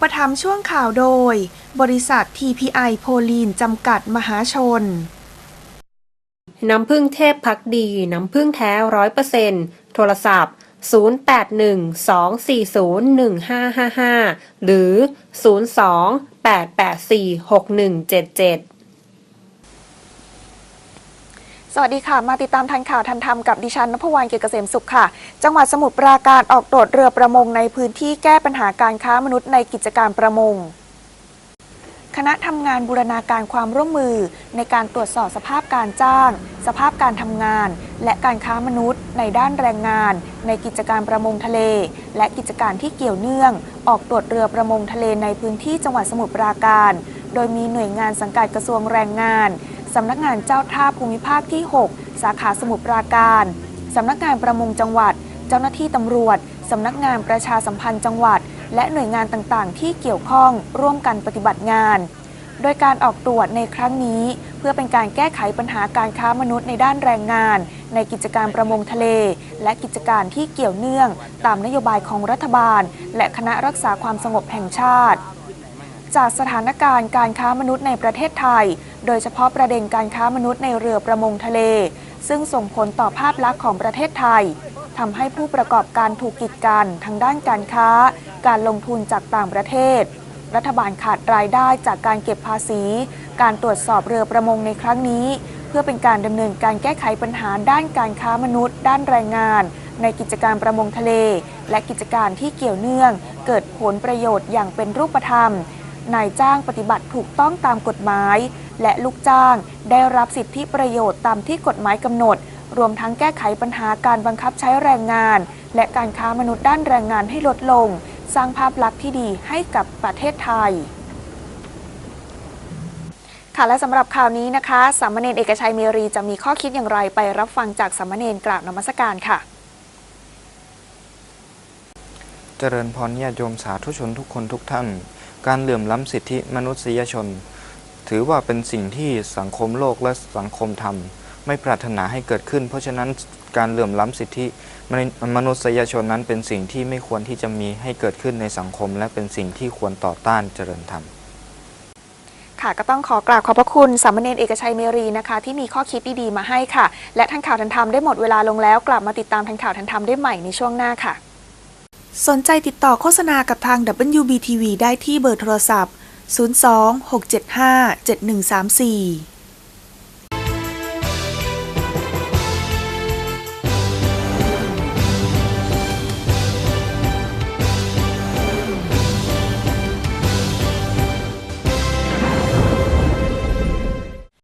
ปถัมภ์ช่วงข่าวโดย บริษัท TPI โพลีนจำกัดมหาชน น้ำพึ่งเทพพักดี น้ำพึ่งแท้ร้อยเปอร์เซ็นโทรศัพท์ 0812401555 หรือ 02-884-6177 สวัสดีค่ะ มาติดตามทันข่าวทันธรรมกับดิฉันนพวรรณเกียรติเกษมสุขค่ะ จังหวัดสมุทรปราการออกตรวจเรือประมงในพื้นที่แก้ปัญหาการค้ามนุษย์ในกิจการประมง คณะทำงานบูรณาการความร่วมมือ ในการตรวจสอบสภาพการจ้าง สภาพการทำงาน และการค้ามนุษย์ ในด้านแรงงาน ในกิจการประมงทะเล และกิจการที่เกี่ยวเนื่อง ออกตรวจเรือประมงทะเลในพื้นที่จังหวัดสมุทรปราการ โดยมีหน่วยงานสังกัดกระทรวงแรงงาน สำนักงานเจ้าท่าภูมิภาคที่ 6 สาขาสมุทรปราการ สำนักงานประมงจังหวัด เจ้าหน้าที่ตำรวจ สำนักงานประชาสัมพันธ์จังหวัด และหน่วยงานต่างๆ ที่เกี่ยวข้องร่วมกันปฏิบัติงาน โดยการออกตรวจในครั้งนี้ เพื่อเป็นการแก้ไขปัญหาการค้ามนุษย์ในด้านแรงงาน ในกิจการประมงทะเล และกิจการที่เกี่ยวเนื่อง ตามนโยบายของรัฐบาล และคณะรักษาความสงบแห่งชาติ จากสถานการณ์การค้ามนุษย์ในประเทศไทย โดยเฉพาะประเด็นการค้ามนุษย์ในเรือประมงทะเล ซึ่งส่งผลต่อภาพลักษณ์ของประเทศไทยทำให้ผู้ประกอบการถูกกีดกันทางด้านการค้า การลงทุนจากต่างประเทศ รัฐบาลขาดรายได้จากการเก็บภาษี การตรวจสอบเรือประมงในครั้งนี้ เพื่อเป็นการดำเนินการแก้ไขปัญหาด้านการค้ามนุษย์ ด้านแรงงาน ในกิจการประมงทะเล และกิจการที่เกี่ยวเนื่อง เกิดผลประโยชน์อย่างเป็นรูปธรรม นายจ้างปฏิบัติถูกต้องตามกฎหมาย และลูกจ้างได้รับสิทธิประโยชน์ตามที่กฎหมายกำหนด รวมทั้งแก้ไขปัญหาการบังคับใช้แรงงาน และการค้ามนุษย์ด้านแรงงานให้ลดลง สร้างภาพลักษณ์ที่ดีให้กับประเทศไทยค่ะและสำหรับข่าวนี้นะคะสามเณรเอกชัยเมรีจะมีข้อคิดอย่างไรไปรับฟังจากสามเณรกราบนมัสการค่ะ เจริญพรญาติโยมสาธุชนทุกคนทุกท่าน การเหลื่อมล้ำสิทธิมนุษยชน ถือว่าเป็นสิ่งที่สังคมโลกและสังคมธรรม ไม่ปรารถนาให้เกิดขึ้น เพราะฉะนั้นการเหลื่อมล้ำสิทธิมนุษยชนนั้นเป็นสิ่งที่ไม่ควรที่จะมีให้เกิดขึ้นในสังคม และเป็นสิ่งที่ควรต่อต้านเจริญธรรมค่ะก็ต้องขอกราบขอบพระคุณสามเณรเอกชัยเมรีนะคะ ที่มีข้อคิดดีๆมาให้ค่ะ และทันข่าวทันธรรมได้หมดเวลาลงแล้ว กลับมาติดตามทันข่าวทันธรรมได้ใหม่ในช่วงหน้าค่ะ สนใจติดต่อโฆษณากับทาง WBTV ได้ที่เบอร์โทรศัพท์ 02 675 7134